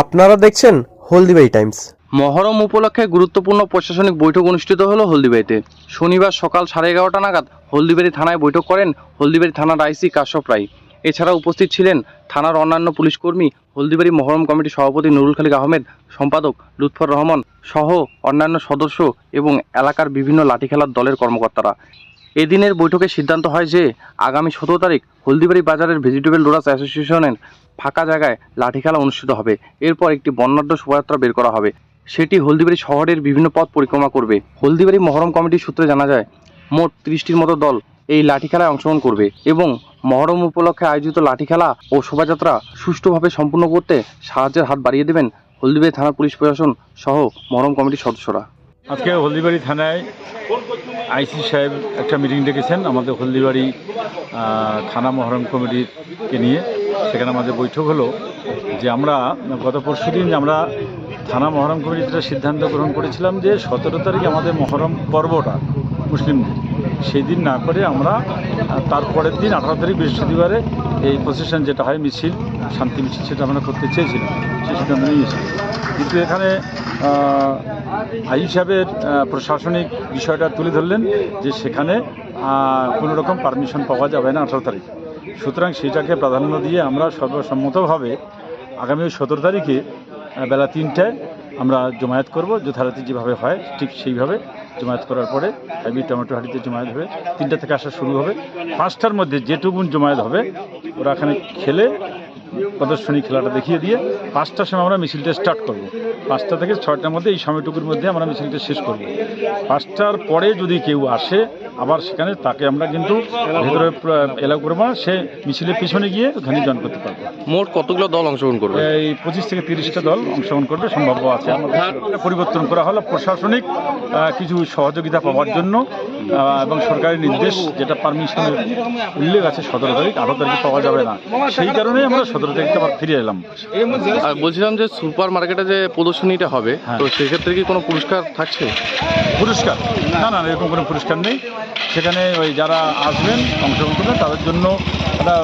আপনারা দেখছেন হলদিবাই টাইমস। মহরম উপলক্ষে গুরুত্বপূর্ণ প্রশাসনিক বৈঠক অনুষ্ঠিত হলো হলদিবাড়িতে শনিবার সকাল সাড়ে এগারোটা নাগাদ হলদিবাড়ি থানায় বৈঠক করেন হলদিবাড়ি থানার আইসি কাশ্যপ রায়। এছাড়া উপস্থিত ছিলেন থানার অন্যান্য পুলিশ কর্মী, হলদিবাড়ি মহরম কমিটির সভাপতি নুরুল খালিক আহমেদ, সম্পাদক লুৎফর রহমান সহ অন্যান্য সদস্য এবং এলাকার বিভিন্ন লাঠি খেলার দলের কর্মকর্তারা। এদিনের বৈঠকে সিদ্ধান্ত হয় যে, আগামী সতেরো তারিখ হলদিবাড়ি বাজারের ভেজিটেবল রোডার্স অ্যাসোসিয়েশনের ফাঁকা জায়গায় লাঠি খেলা অনুষ্ঠিত হবে। এরপর একটি বর্ণাঢ্য শোভাযাত্রা বের করা হবে। সেটি হলদিবাড়ি শহরের বিভিন্ন পথ পরিক্রমা করবে। হলদিবাড়ি মহরম কমিটির সূত্রে জানা যায়, মোট ত্রিশটির মতো দল এই লাঠি খেলায় অংশগ্রহণ করবে এবং মহরম উপলক্ষে আয়োজিত লাঠি খেলা ও শোভাযাত্রা সুষ্ঠুভাবে সম্পূর্ণ করতে সাহায্যের হাত বাড়িয়ে দেবেন হলদিবাড়ি থানা পুলিশ প্রশাসন সহ মহরম কমিটির সদস্যরা। আজকে হলদিবাড়ি থানায় আইসি সাহেব একটা মিটিং ডেকেছেন আমাদের হলদিবাড়ি থানা মহরম কমিটিকে নিয়ে। সেখানে আমাদের বৈঠক হলো যে আমরা গত পরশু দিন আমরা থানা মহরম কমিটিতে সিদ্ধান্ত গ্রহণ করেছিলাম যে সতেরো তারিখ আমাদের মহরম পর্বটা মুসলিমদের। সেই দিন না করে আমরা আহ, তার পরের দিন আঠারো তারিখ বৃহস্পতিবারে এই প্রসেশন যেটা হয় মিছিল শান্তি মিছিল সেটা আমরা করতে চেয়েছিলাম। সেই সিদ্ধান্ত নিয়েছি কিন্তু এখানে আহ, আই সাহেবের প্রশাসনিক বিষয়টা তুলে ধরলেন যে সেখানে কোনো রকম পারমিশন পাওয়া যাবে না আঠারো তারিখ। সুতরাং সেটাকে প্রাধান্য দিয়ে আমরা সর্বসম্মতভাবে আগামী সতেরো তারিখে বেলা তিনটায় আমরা জমায়েত করব, যথারীতি যেভাবে হয়, ঠিক সেইভাবে জমায়েত করার পরে হাইবি টমেটো হাটিতে জমায়েত হবে। তিনটা থেকে আসা শুরু হবে। পাঁচটার মধ্যে যেটুকুন জমায়েত হবে, ওরা এখানে খেলে, প্রদর্শনী খেলাটা দেখিয়ে দিয়ে পাঁচটার সময় আমরা মিছিলটা স্টার্ট করব। পাঁচটা থেকে ছয়টার মধ্যে এই সময়টুকুর মধ্যে আমরা মিছিলটা শেষ করব। পাঁচটার পরে যদি কেউ আসে আবার সেখানে তাকে আমরা কিন্তু ভেতরে এলাও করব সে মিছিলের পিছনে গিয়ে ওখানে জয়েন করতে পারবে। মোট কতগুলো দল অংশগ্রহণ করবে? এই পঁচিশ থেকে তিরিশটা দল অংশগ্রহণ করবে সম্ভাব্য আছে। আমাদের পরিবর্তন করা হলো প্রশাসনিক কিছু সহযোগিতা পাওয়ার জন্য এবং সরকারি নির্দেশ যেটা পারমিশনের উল্লেখ আছে সতেরো তারিখ আঠারো তারিখে পাওয়া যাবে না। সেই কারণে আমরা সতেরো তারিখে আবার ফিরে এলাম। আর বলছিলাম যে সুপার মার্কেটে যে প্রদর্শনীটা হবে হ্যাঁ। তো সেক্ষেত্রে কি কোনো পুরস্কার থাকছে? পুরস্কার? না না এরকম কোনো পুরস্কার নেই। সেখানে ওই যারা আসবেন অংশগ্রহণ করবেন তাদের জন্য একটা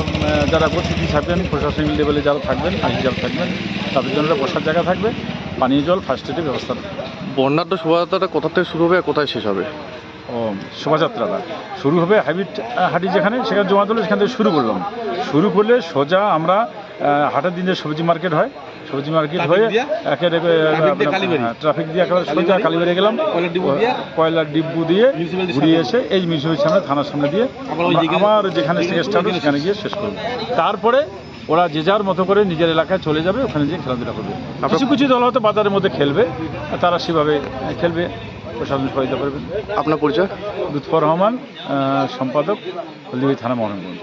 যারা অতিথি থাকবেন প্রশাসনিক লেভেলে যারা থাকবেন যারা থাকবেন তাদের জন্য বসার জায়গা থাকবে। পানীয় জল ফার্স্ট এডের ব্যবস্থা থাকবে। বর্ণাঢ্য শোভাযাত্রাটা কোথা থেকে শুরু হবে আর কোথায় শেষ হবে? ও শোভাযাত্রাটা শুরু হবে হাইব্রিড হাটি যেখানে সেখানে জমা তুলে সেখান থেকে শুরু করলাম। শুরু করলে সোজা আমরা হাটের দিন যে সবজি মার্কেট হয় সবজি মার্কেট হয়ে একেবারে ট্রাফিক দিয়ে একেবারে সোজা কালীবাড়ি গেলাম। কয়লার ডিব্বু দিয়ে? ঘুরিয়ে এসে এই মিউজিয়ামের সামনে থানার সামনে দিয়ে আমরা যেখানে থেকে স্টার্ট সেখানে গিয়ে শেষ করব। তারপরে ওরা যে যার মতো করে নিজের এলাকায় চলে যাবে ওখানে গিয়ে খেলাধুলা করবে। কিছু কিছু দল হয়তো বাজারের মধ্যে খেলবে তারা সেভাবে খেলবে প্রশাসন সহায়তা করবেন আপনার পরিচয়? লুৎফর রহমান সম্পাদক হলদিবাড়ি থানা মহানগর।